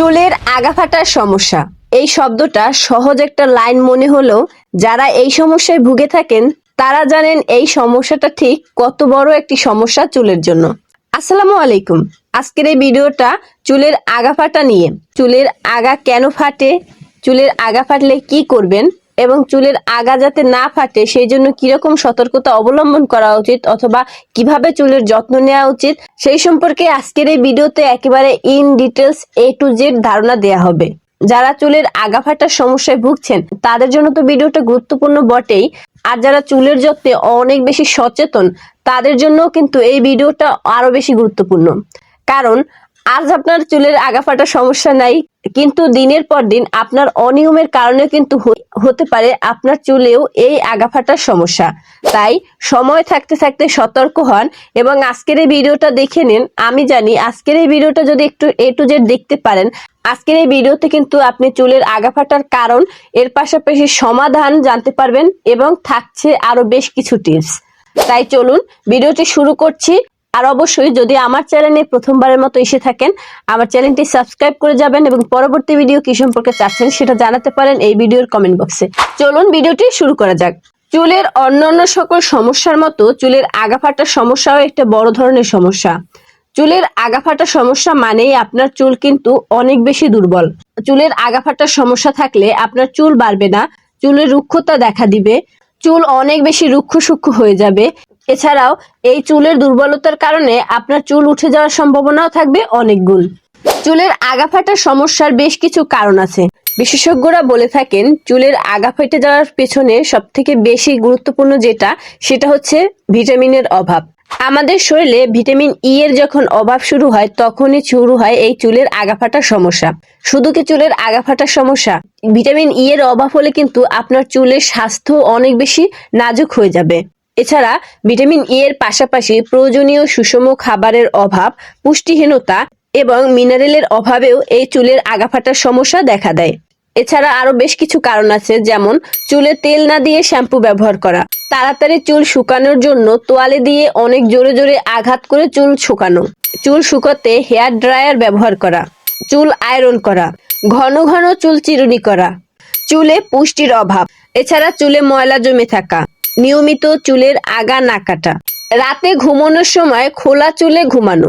চুলের আগাফাটার সমস্যা। এই শব্দটা সহজ একটা লাইন মনে হলো যারা এই সমস্যায় ভুগে থাকেন, তারা জানেন এই সমস্যাটা ঠিক কত বড় একটি সমস্যা চুলের জন্য। আসসালামু আলাইকুম। আজকের এই ভিডিওটা চুলের আগা ফাটা নিয়ে। চুলের আগা কেন ফাটে? চুলের আগা ফাটলে কি করবেন? এবং চুলের আগা যাতে না ফাটে, সেই জন্য কীরকম সতর্কতা অবলম্বন করা উচিত অথবা কীভাবে চুলের যত্ন নেওয়া উচিত, সেই সম্পর্কে আজকের এই ভিডিওতে একেবারে in details A to Z ধারণা দেয়া হবে। যারা চুলের আগা ফাটার সমস্যায় ভুগছেন, তাদের জন্য তো ভিডিওটা গুরুত্বপূর্ণ বটেই। আর যারা চুলের যত্নে অনেক বেশি সচেতন, তাদের জন্য কিন্তু এই ভিডিওটা আরও বেশি গুরুত্বপূর্ণ। কারণ, আজ আপনার চুলের আগা ফাটার সমস্যা নাই কিন্তু দিনের পর দিন আপনার অনিয়মের কারণে কিন্তু হতে পারে আপনার চুলেও এই আগাফাটার সমস্যা। তাই সময় থাকতে থাকতে সতর্ক হন এবং আজকের এই ভিডিওটা দেখে নিন। আমি জানি আজকের এই ভিডিওটা যদি একটু এ টু জেড দেখতে পারেন, আজকের এই ভিডিওতে কিন্তু আপনি চুলের আগাফাটার কারণ, এর পাশাপাশি সমাধান জানতে পারবেন এবং থাকছে আরও বেশ কিছু টিপস তাই চলুন, ভিডিওটি শুরু করছি। আর অবশ্যই যদি আমার চ্যানেলে প্রথমবারের মতো এসে থাকেন, আমার চ্যানেলটি সাবস্ক্রাইব করে যাবেন এবং পরবর্তী ভিডিও কি সম্পর্কে চাচ্ছেন সেটা জানাতে পারেন এই ভিডিওর কমেন্ট বক্সে চলুন ভিডিওটি শুরু করা যাক। চুলের অন্যান্য সকল সমস্যার মতো চুলের আগা ফাটার সমস্যাও একটা বড় ধরনের সমস্যা। চুলের আগা ফাটার সমস্যা মানেই আপনার চুল কিন্তু অনেক বেশি দুর্বল। চুলের আগা ফাটার সমস্যা থাকলে আপনার চুল বাড়বে না, চুলের রুক্ষতা দেখা দিবে, চুল অনেক বেশি রুক্ষ সূক্ষ্ম হয়ে যাবে এছাড়াও, এই চুলের দুর্বলতার কারণে আপনার চুল উঠে যাওয়ার সম্ভাবনাও থাকবে অনেক গুণ। চুলের আগা ফাটার সমস্যার বেশ কিছু কারণ আছে। বিশেষজ্ঞরা বলে থাকেন, চুলের আগা ফেটে যাওয়ার পেছনে সব থেকে বেশি গুরুত্বপূর্ণ যেটা, সেটা হচ্ছে ভিটামিনের অভাব। আমাদের শরীরে ভিটামিন ই এর যখন অভাব শুরু হয়, তখনই শুরু হয় এই চুলের আগা ফাটার সমস্যা। শুধু কি চুলের আগা ফাটার সমস্যা? ভিটামিন ই এর অভাব হলে কিন্তু আপনার চুলের স্বাস্থ্য অনেক বেশি নাজুক হয়ে যাবে। এছাড়া ভিটামিন ই এর পাশাপাশি প্রয়োজনীয় সুষম খাবারের অভাব, পুষ্টিহীনতা এবং মিনারেলের অভাবেও এই চুলের আগা ফাটার সমস্যা দেখা দেয়। এছাড়া আরও বেশ কিছু কারণ আছে, যেমন চুলে তেল না দিয়ে শ্যাম্পু ব্যবহার করা। তাড়াতাড়ি চুল শুকানোর জন্য তোয়ালে দিয়ে অনেক জোরে জোরে আঘাত করে চুল শুকানো। চুল শুকাতে হেয়ার ড্রায়ার ব্যবহার করা। চুল আয়রন করা। ঘন ঘন চুল চিরুনি করা। চুলে পুষ্টির অভাব। এছাড়া চুলে ময়লা জমে থাকা। নিয়মিত চুলের আগা না কাটা। রাতে ঘুমানোর সময় খোলা চুলে ঘুমানো।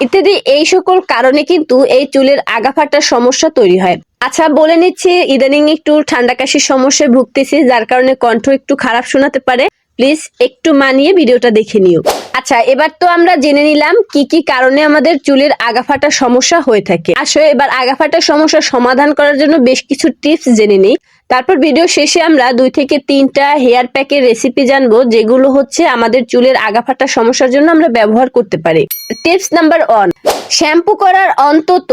ইত্যাদি এই সকল কারণে কিন্তু এই চুলের আগা ফাটার সমস্যা তৈরি হয়। আচ্ছা বলে নিচ্ছি, ইদানিং একটু ঠান্ডা কাশির সমস্যায় ভুগতেছি, যার কারণে কণ্ঠ একটু খারাপ শোনাতে পারে। প্লিজ একটু মানিয়ে ভিডিওটা দেখে নিও। আচ্ছা এবার তো আমরা জেনে নিলাম কি কি কারণে আমাদের চুলের আগা ফাটার সমস্যা হয়ে থাকে। আসলে এবার আগা ফাটার সমস্যার সমাধান করার জন্য বেশ কিছু টিপস জেনে নিই। তারপর ভিডিও শেষে আমরা দুই থেকে তিনটা হেয়ার প্যাকের রেসিপি জানব, যেগুলো হচ্ছে আমাদের চুলের আগা ফাটার সমস্যার জন্য আমরা ব্যবহার করতে পারি। টিপস নাম্বার ওয়ান শ্যাম্পু করার অন্তত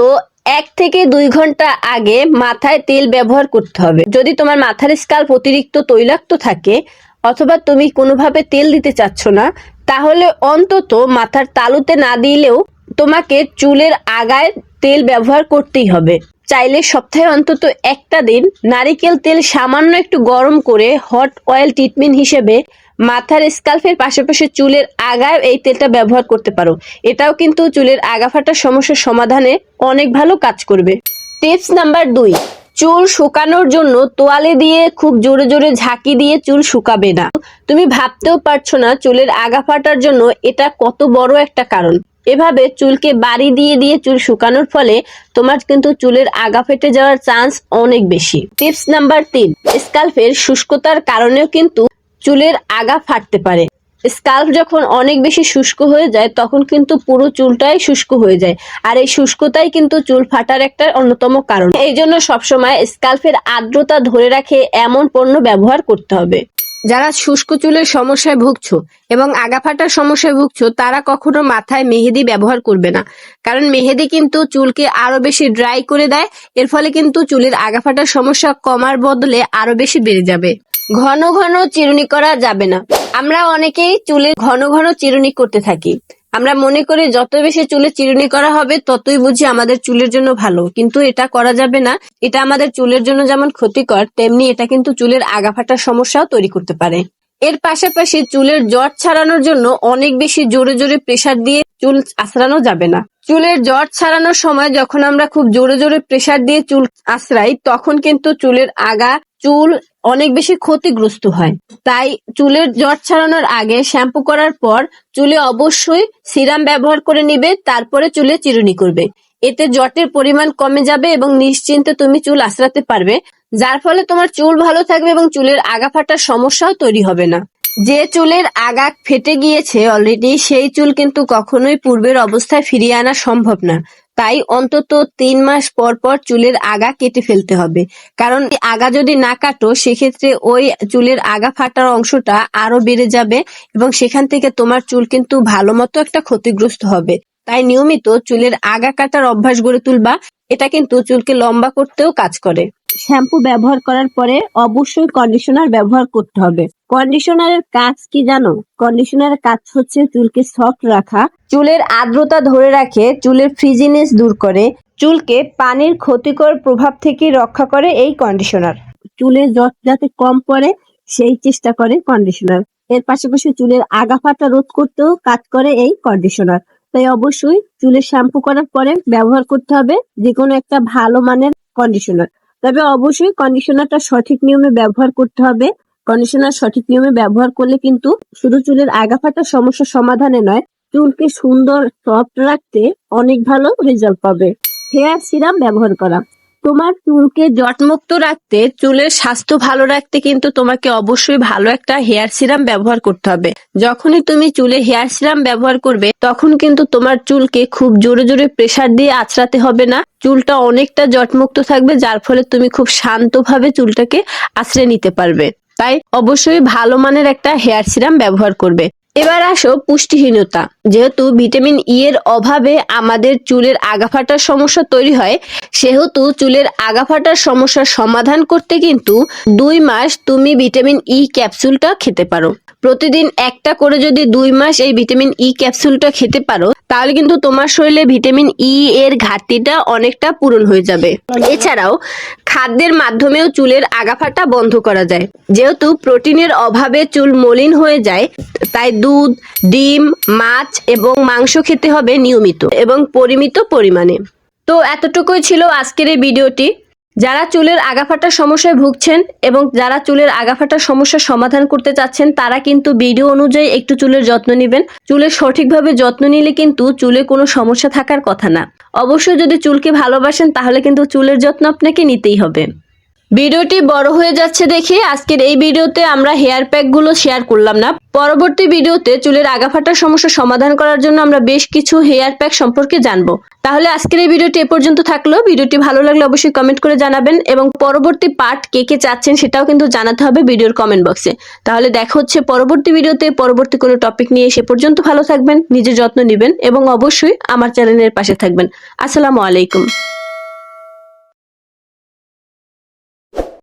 এক থেকে দুই ঘণ্টা আগে মাথায় তেল ব্যবহার করতে হবে। যদি তোমার মাথার স্কাল্প অতিরিক্ত তৈলাক্ত থাকে, অথবা তুমি কোনোভাবে তেল দিতে চাচ্ছ না, তাহলে অন্তত মাথার তালুতে না দিলেও তোমাকে চুলের আগায় তেল ব্যবহার করতেই হবে। চাইলে সপ্তাহে অন্তত একটা দিন নারিকেল তেল সামান্য একটু গরম করে হট অয়েল ট্রিটমেন্ট হিসেবে মাথার স্কাল্পের পাশাপাশি চুলের আগায় এই তেলটা ব্যবহার করতে পারো। এটাও কিন্তু চুলের আগা ফাটার সমস্যার সমাধানে অনেক ভালো কাজ করবে। টিপস নাম্বার দুই, চুল শুকানোর জন্য তোয়ালে দিয়ে খুব জোরে জোরে ঝাঁকি দিয়ে চুল শুকাবে না। তুমি ভাবতেও পারছ না চুলের আগা ফাটার জন্য এটা কত বড় একটা কারণ। এভাবে চুলকে বাড়ি দিয়ে দিয়ে চুল শুকানোর ফলে তোমার কিন্তু চুলের আগা ফেটে যাওয়ার চান্স অনেক বেশি। টিপস নাম্বার তিন, স্কাল্পের শুষ্কতার কারণেও কিন্তু চুলের আগা ফাটতে পারে। স্কাল্প যখন অনেক বেশি শুষ্ক হয়ে যায়, তখন কিন্তু পুরো চুলটাই শুষ্ক হয়ে যায়। আর এই শুষ্কতাই কিন্তু চুল ফাটার একটা অন্যতম কারণ। এই জন্য সবসময় স্কাল্পের আর্দ্রতা ধরে রাখে এমন পণ্য ব্যবহার করতে হবে। যারা শুষ্ক চুলের সমস্যায় ভুগছ এবং আগাফাটার সমস্যায় ভুগছ, তারা কখনো মাথায় মেহেদি ব্যবহার করবে না। কারণ মেহেদি কিন্তু চুলকে আরও বেশি ড্রাই করে দেয়, এর ফলে কিন্তু চুলের আগাফাটার সমস্যা কমার বদলে আরও বেশি বেড়ে যাবে। ঘন ঘন চিরুনি করা যাবে না। আমরা অনেকেই চুলে ঘন ঘন চিরুনি করতে থাকি। আমরা মনে করি, যত বেশি চুলে চিরুনি করা হবে, ততই বুঝি আমাদের চুলের জন্য ভালো। কিন্তু এটা করা যাবে না। এটা আমাদের চুলের জন্য যেমন ক্ষতিকর, তেমনি এটা কিন্তু চুলের আগা ফাটার সমস্যাও তৈরি করতে পারে। এর পাশাপাশি চুলের জট ছাড়ানোর জন্য অনেক বেশি জোরে জোরে প্রেসার দিয়ে চুল আঁচড়ানো যাবে না। চুলের জট ছাড়ানোর সময় যখন আমরা খুব জোরে জোরে প্রেসার দিয়ে চুল আঁচড়াই তখন কিন্তু চুলের আগা চুল অনেক বেশি ক্ষতিগ্রস্ত হয়। তাই চুলের জট ছাড়ানোর আগে শ্যাম্পু করার পর চুলে অবশ্যই সিরাম ব্যবহার করে নিবে, তারপরে চুলে চিরুনি করবে। এতে জটের পরিমাণ কমে যাবে এবং নিশ্চিন্তে তুমি চুল আসরাতে পারবে, যার ফলে তোমার চুল ভালো থাকবে এবং চুলের আগা ফাটার সমস্যাও তৈরি হবে না। যে চুলের আগা ফেটে গিয়েছে অলরেডি সেই চুল কিন্তু কখনোই পূর্বের অবস্থায় ফিরিয়ে আনা সম্ভব না। তাই অন্তত তিন মাস পর পর চুলের আগা কেটে ফেলতে হবে। কারণ আগা যদি না কাটো, সেক্ষেত্রে ওই চুলের আগা ফাটার অংশটা আরও বেড়ে যাবে এবং সেখান থেকে তোমার চুল কিন্তু ভালো মতো একটা ক্ষতিগ্রস্ত হবে। তাই নিয়মিত চুলের আগা কাটার অভ্যাস গড়ে তুলবা। এটা কিন্তু চুলকে লম্বা করতেও কাজ করে। শ্যাম্পু ব্যবহার করার পরে অবশ্যই কন্ডিশনার ব্যবহার করতে হবে। কন্ডিশনারের কাজ কি জানো? কন্ডিশনারের কাজ হচ্ছে চুলকে সফট রাখা, চুলের আর্দ্রতা ধরে রাখে, চুলের ফ্রিজিনেস দূর করে, চুলকে পানির ক্ষতিকর প্রভাব থেকে রক্ষা করে এই কন্ডিশনার চুলের জট যাতে কম পড়ে, সেই চেষ্টা করে কন্ডিশনার এর পাশাপাশি চুলের আগা ফাটা রোধ করতেও কাজ করে এই কন্ডিশনার তাই অবশ্যই চুলের শ্যাম্পু করার পরে ব্যবহার করতে হবে যে কোনো একটা ভালো মানের কন্ডিশনার তবে অবশ্যই কন্ডিশনারটা সঠিক নিয়মে ব্যবহার করতে হবে। কন্ডিশনার সঠিক নিয়মে ব্যবহার করলে কিন্তু শুধু চুলের আগাফাটা সমস্যা সমাধানে নয়, চুলকে সুন্দর সফট রাখতে অনেক ভালো রেজাল্ট পাবে। হেয়ার সিরাম ব্যবহার করা। তোমার চুলকে জটমুক্ত রাখতে, চুলের স্বাস্থ্য ভালো রাখতে কিন্তু তোমাকে অবশ্যই ভালো একটা হেয়ার সিরাম ব্যবহার করতে হবে। যখনই তুমি চুলে হেয়ার সিরাম ব্যবহার করবে, তখন কিন্তু তোমার চুলকে খুব জোরে জোরে প্রেসার দিয়ে আঁচড়াতে হবে না। চুলটা অনেকটা জটমুক্ত থাকবে, যার ফলে তুমি খুব শান্তভাবে চুলটাকে আঁচড়ে নিতে পারবে। তাই অবশ্যই ভালো মানের একটা হেয়ার সিরাম ব্যবহার করবে। এবার আসো পুষ্টিহীনতা। যেহেতু ভিটামিন ই এর অভাবে আমাদের চুলের আগাফাটার সমস্যা তৈরি হয়, সেহেতু চুলের আগাফাটার সমস্যার সমাধান করতে কিন্তু দুই মাস তুমি ভিটামিন ই ক্যাপসুলটা খেতে পারো। প্রতিদিন একটা করে যদি দুই মাস এই ভিটামিন ই ক্যাপসুলটা খেতে পারো, তাহলে কিন্তু তোমার শরীরে ভিটামিন ই এর ঘাটতিটা অনেকটা পূরণ হয়ে যাবে। এছাড়াও খাদ্যের মাধ্যমেও চুলের আগাফাটা বন্ধ করা যায়। যেহেতু প্রোটিনের অভাবে চুল মলিন হয়ে যায়, তাই দুধ, ডিম, মাছ এবং মাংস খেতে হবে নিয়মিত এবং পরিমিত পরিমাণে। তো এতটুকুই ছিল আজকের এই ভিডিওটি। যারা চুলের আগাফাটার সমস্যায় ভুগছেন এবং যারা চুলের আগাফাটার সমস্যার সমাধান করতে চাচ্ছেন, তারা কিন্তু ভিডিও অনুযায়ী একটু চুলের যত্ন নেবেন। চুলের সঠিকভাবে যত্ন নিলে কিন্তু চুলে কোনো সমস্যা থাকার কথা না। অবশ্যই যদি চুলকে ভালোবাসেন, তাহলে কিন্তু চুলের যত্ন আপনাকে নিতেই হবে। ভিডিওটি বড় হয়ে যাচ্ছে দেখে আজকের এই ভিডিওতে আমরা হেয়ার প্যাকগুলো শেয়ার করলাম না। পরবর্তী ভিডিওতে চুলের আগাফাটার সমস্যা সমাধান করার জন্য আমরা বেশ কিছু হেয়ার প্যাক সম্পর্কে জানব। তাহলে আজকের এই ভিডিওটি এ পর্যন্ত থাকল। ভিডিওটি ভালো লাগলে অবশ্যই কমেন্ট করে জানাবেন এবং পরবর্তী পার্ট কে কে চাচ্ছেন সেটাও কিন্তু জানাতে হবে ভিডিওর কমেন্ট বক্সে তাহলে দেখা হচ্ছে পরবর্তী ভিডিওতে। পরবর্তী কোনো টপিক নিয়ে সে পর্যন্ত ভালো থাকবেন, নিজের যত্ন নেবেন এবং অবশ্যই আমার চ্যানেলের পাশে থাকবেন। আসসালামু আলাইকুম।